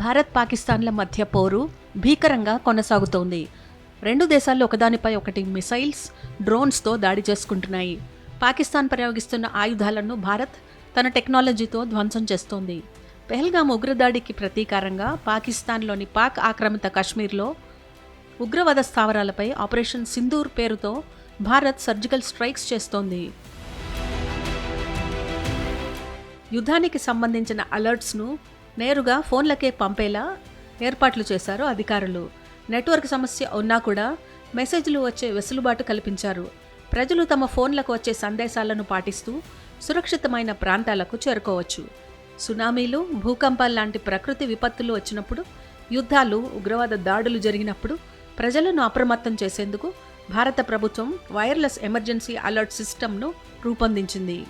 భారత్ పాకిస్తాన్ల మధ్య పోరు భీకరంగా కొనసాగుతోంది. రెండు దేశాలు ఒకదానిపై ఒకటి మిసైల్స్ డ్రోన్స్తో దాడి చేసుకుంటున్నాయి. పాకిస్తాన్ ప్రయోగిస్తున్న ఆయుధాలను భారత్ తన టెక్నాలజీతో ధ్వంసం చేస్తోంది. పెహల్గాం ఉగ్రదాడికి ప్రతీకారంగా పాకిస్తాన్లోని పాక్ ఆక్రమిత కాశ్మీర్లో ఉగ్రవాద స్థావరాలపై ఆపరేషన్ సింధూర్ పేరుతో భారత్ సర్జికల్ స్ట్రైక్స్ చేస్తోంది. యుద్ధానికి సంబంధించిన అలర్ట్స్ను నేరుగా ఫోన్లకే పంపేలా ఏర్పాట్లు చేశారు అధికారులు. నెట్వర్క్ సమస్య ఉన్నా కూడా మెసేజ్లు వచ్చే వెసులుబాటు కల్పించారు. ప్రజలు తమ ఫోన్లకు వచ్చే సందేశాలను పాటిస్తూ సురక్షితమైన ప్రాంతాలకు చేరుకోవచ్చు. సునామీలు భూకంపాలు లాంటి ప్రకృతి విపత్తులు వచ్చినప్పుడు యుద్ధాలు ఉగ్రవాద దాడులు జరిగినప్పుడు ప్రజలను అప్రమత్తం చేసేందుకు భారత ప్రభుత్వం వైర్లెస్ ఎమర్జెన్సీ అలర్ట్ సిస్టమ్ను రూపొందించింది.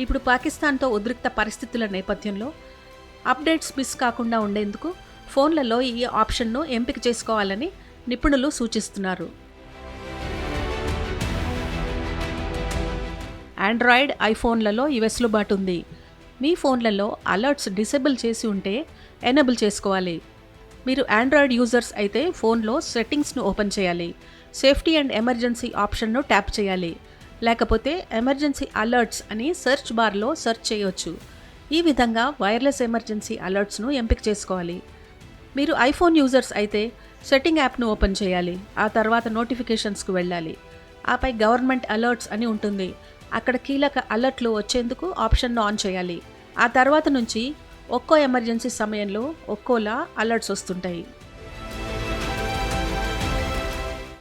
ఇప్పుడు పాకిస్తాన్తో ఉద్రిక్త పరిస్థితుల నేపథ్యంలో అప్డేట్స్ మిస్ కాకుండా ఉండేందుకు ఫోన్లలో ఈ ఆప్షన్ను ఎంపిక చేసుకోవాలని నిపుణులు సూచిస్తున్నారు. ఆండ్రాయిడ్ ఐఫోన్లలో ఈ వెసులుబాటు ఉంది. మీ ఫోన్లలో అలర్ట్స్ డిసేబుల్ చేసి ఉంటే ఎనేబుల్ చేసుకోవాలి. మీరు ఆండ్రాయిడ్ యూజర్స్ అయితే ఫోన్లో సెట్టింగ్స్ను ఓపెన్ చేయాలి. సేఫ్టీ అండ్ ఎమర్జెన్సీ ఆప్షన్ను ట్యాప్ చేయాలి. లేకపోతే ఎమర్జెన్సీ అలర్ట్స్ అని సెర్చ్ బార్లో సెర్చ్ చేయొచ్చు. ఈ విధంగా వైర్లెస్ ఎమర్జెన్సీ అలర్ట్స్ను ఎంపిక చేసుకోవాలి. మీరు ఐఫోన్ యూజర్స్ అయితే సెట్టింగ్ యాప్ను ఓపెన్ చేయాలి. ఆ తర్వాత నోటిఫికేషన్స్కు వెళ్ళాలి. ఆపై గవర్నమెంట్ అలర్ట్స్ అని ఉంటుంది. అక్కడ కీలక అలర్ట్లు వచ్చేందుకు ఆప్షన్ను ఆన్ చేయాలి. ఆ తర్వాత నుంచి ఒక్కో ఎమర్జెన్సీ సమయంలో ఒక్కోలా అలర్ట్స్ వస్తుంటాయి.